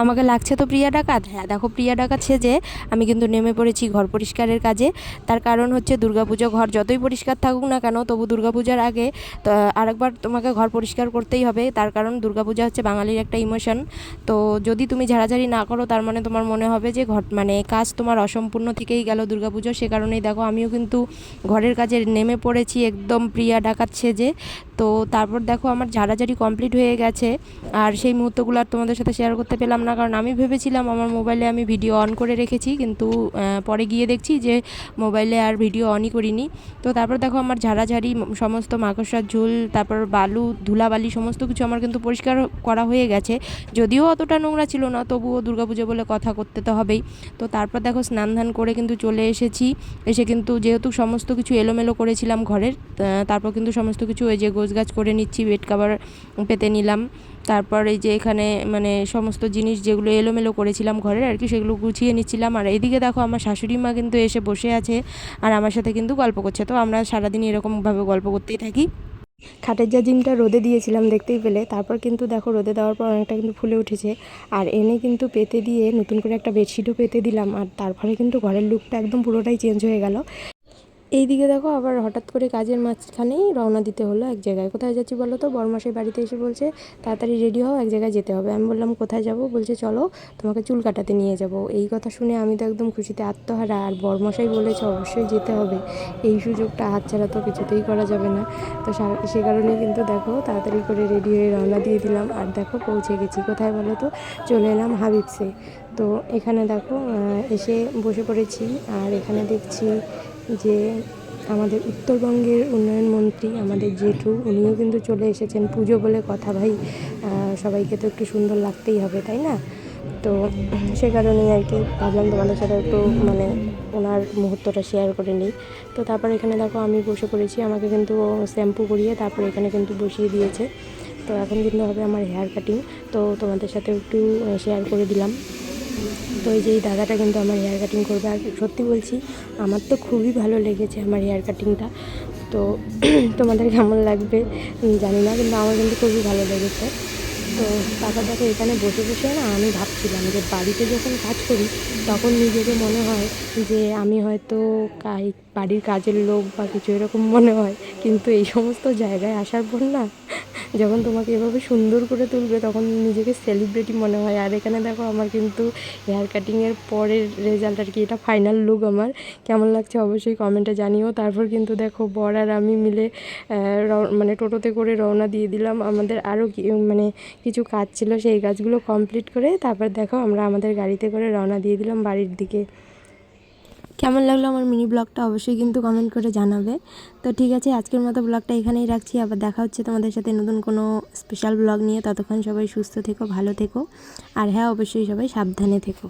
আমাকে লাগছে তো প্রিয়া ডাকাত? হ্যাঁ দেখো প্রিয়া ডাকাত সেজে আমি কিন্তু নেমে পড়েছি ঘর পরিষ্কারের কাজে। তার কারণ হচ্ছে দুর্গাপুজো ঘর যতই পরিষ্কার থাকুক না কেন, তবু দুর্গাপূজার আগে, তো আরেকবার তোমাকে ঘর পরিষ্কার করতেই হবে। তার কারণ দুর্গাপূজা হচ্ছে বাঙালির একটা ইমোশন তো যদি তুমি ঝাড়াঝাড়ি না করো, তার মানে তোমার মনে হবে যে ঘর মানে কাজ তোমার অসম্পূর্ণ থেকেই গেল দুর্গাপুজো। সে কারণেই দেখো আমিও কিন্তু ঘরের কাজে নেমে পড়েছি, একদম প্রিয়া ডাকাত সেজে। তো তারপর দেখো আমার ঝাড়াঝাড়ি কমপ্লিট হয়ে গেছে। আর সেই মুহূর্তগুলো আর তোমাদের সাথে শেয়ার করতে পেলাম না, কারণ আমি ভেবেছিলাম আমার মোবাইলে আমি ভিডিও অন করে রেখেছি, কিন্তু পরে গিয়ে দেখছি যে মোবাইলে আর ভিডিও অনই করিনি। তো তারপর দেখো আমার ঝাড়াঝাড়ি, সমস্ত মাকড়সার ঝুল, তারপর বালু, ধুলাবালি, সমস্ত কিছু আমার কিন্তু পরিষ্কার করা হয়ে গেছে। যদিও অতটা নোংরা ছিল না, তবুও দুর্গাপুজো বলে কথা করতে তো হবেই। তো তারপর দেখো স্নান ধান করে কিন্তু চলে এসেছি। এসে কিন্তু যেহেতু সমস্ত কিছু এলোমেলো করেছিলাম ঘরের তারপর কিন্তু সমস্ত কিছু ওই যে গোছগাছ করে নিচ্ছি বেড কাভার পেতে নিলাম। তারপর এই যে এখানে মানে সমস্ত জিনিস যেগুলো এলোমেলো করেছিলাম ঘরের আর কি, সেগুলো গুছিয়ে নিচ্ছিলাম। আর এদিকে দেখো আমার শাশুড়ি মা কিন্তু এসে বসে আছে আর আমার সাথে কিন্তু গল্প করছে। তো আমরা সারাদিন এরকমভাবে গল্প করতেই থাকি। খাটের যা জিমটা রোদে দিয়েছিলাম, দেখতেই পেলে। তারপর কিন্তু দেখো রোদে দেওয়ার পর অনেকটা কিন্তু ফুলে উঠেছে। আর এনে কিন্তু পেতে দিয়ে নতুন করে একটা বেডশিটও পেতে দিলাম। আর তারপরে কিন্তু ঘরের লুকটা একদম পুরোটাই চেঞ্জ হয়ে গেল। এইদিকে দেখো আবার হঠাৎ করে কাজের মাঝখানেই রওনা দিতে হলো এক জায়গায়। কোথায় যাচ্ছি বলো তো? বরমাসের বাড়িতে এসে বলছে, তাড়াতাড়ি রেডি হও, এক জায়গায় যেতে হবে। আমি বললাম, কোথায় যাব? বলছে, চলো তোমাকে চুল কাটাতে নিয়ে যাব। এই কথা শুনে আমি তো একদম খুশিতে আত্মহারা। আর বরমশাই বলেছে, অবশ্যই যেতে হবে। এই সুযোগটা হাতছাড়া তো কিছুতেই করা যাবে না। তো সে কারণে কিন্তু দেখো তাড়াতাড়ি করে রেডি হয়ে রওনা দিয়ে দিলাম। আর দেখো পৌঁছে গেছি। কোথায় বলো তো? চলে এলাম হাবিবসে। তো এখানে দেখো এসে বসে পড়েছি। আর এখানে দেখছি যে আমাদের উত্তরবঙ্গের উন্নয়ন মন্ত্রী, আমাদের জেঠু, উনিও কিন্তু চলে এসেছেন পুজো বলে কথা ভাই। সবাইকে তো একটু সুন্দর লাগতেই হবে, তাই না? তো সে কারণেই আর কি ভাবলাম তোমাদের সাথে একটু মানে ওনার মুহূর্তটা শেয়ার করে নিই। তো তারপর এখানে দেখো আমি বসে পড়েছি, আমাকে কিন্তু শ্যাম্পু করিয়ে তারপর এখানে কিন্তু বসিয়ে দিয়েছে। তো এখন কিন্তু হবে আমার হেয়ার কাটিং তো তোমাদের সাথে একটু শেয়ার করে দিলাম। তো এই যে এই দাদাটা কিন্তু আমার হেয়ার কাটিং করবে। আর সত্যি বলছি, আমার তো খুবই ভালো লেগেছে আমার হেয়ার কাটিংটা তো তোমাদের কেমন লাগবে জানি না, কিন্তু আমার কিন্তু খুবই ভালো লেগেছে। তো তারপর দেখো, এখানে বসে বসে না আমি ভাবছিলাম যে বাড়িতে যখন কাজ করি, তখন নিজেকে মনে হয় যে আমি হয়তো বাড়ির কাজের লোক বা কিছু এরকম মনে হয়। কিন্তু এই সমস্ত জায়গায় আসার পর না যখন তোমাকে এভাবে সুন্দর করে তুলবে, তখন নিজেকে সেলিব্রিটি মনে হয়। আর এখানে দেখো আমার কিন্তু হেয়ার কাটিংয়ের পরের রেজাল্ট আর কি, এটা ফাইনাল লুক আমার। কেমন লাগছে অবশ্যই কমেন্টে জানিও। তারপর কিন্তু দেখো, বর আর আমি মিলে মানে টোটোতে করে রওনা দিয়ে দিলাম। আমাদের আরও মানে কিছু কাজ ছিল, সেই কাজগুলো কমপ্লিট করে তারপর দেখো আমরা আমাদের গাড়িতে করে রওনা দিয়ে দিলাম বাড়ির দিকে। কেমন লাগল আমার মিনি ব্লগটা অবশ্যই কিন্তু কমেন্ট করে জানাবে। তো ঠিক আছে, আজকের মতো ব্লগটা এখানেই রাখছি। আবার দেখা হচ্ছে তোমাদের সাথে নতুন কোনো স্পেশাল ব্লগ নিয়ে। ততক্ষণ সবাই সুস্থ থেকো, ভালো থেকো। আর হ্যাঁ অবশ্যই সবাই সাবধানে থেকো।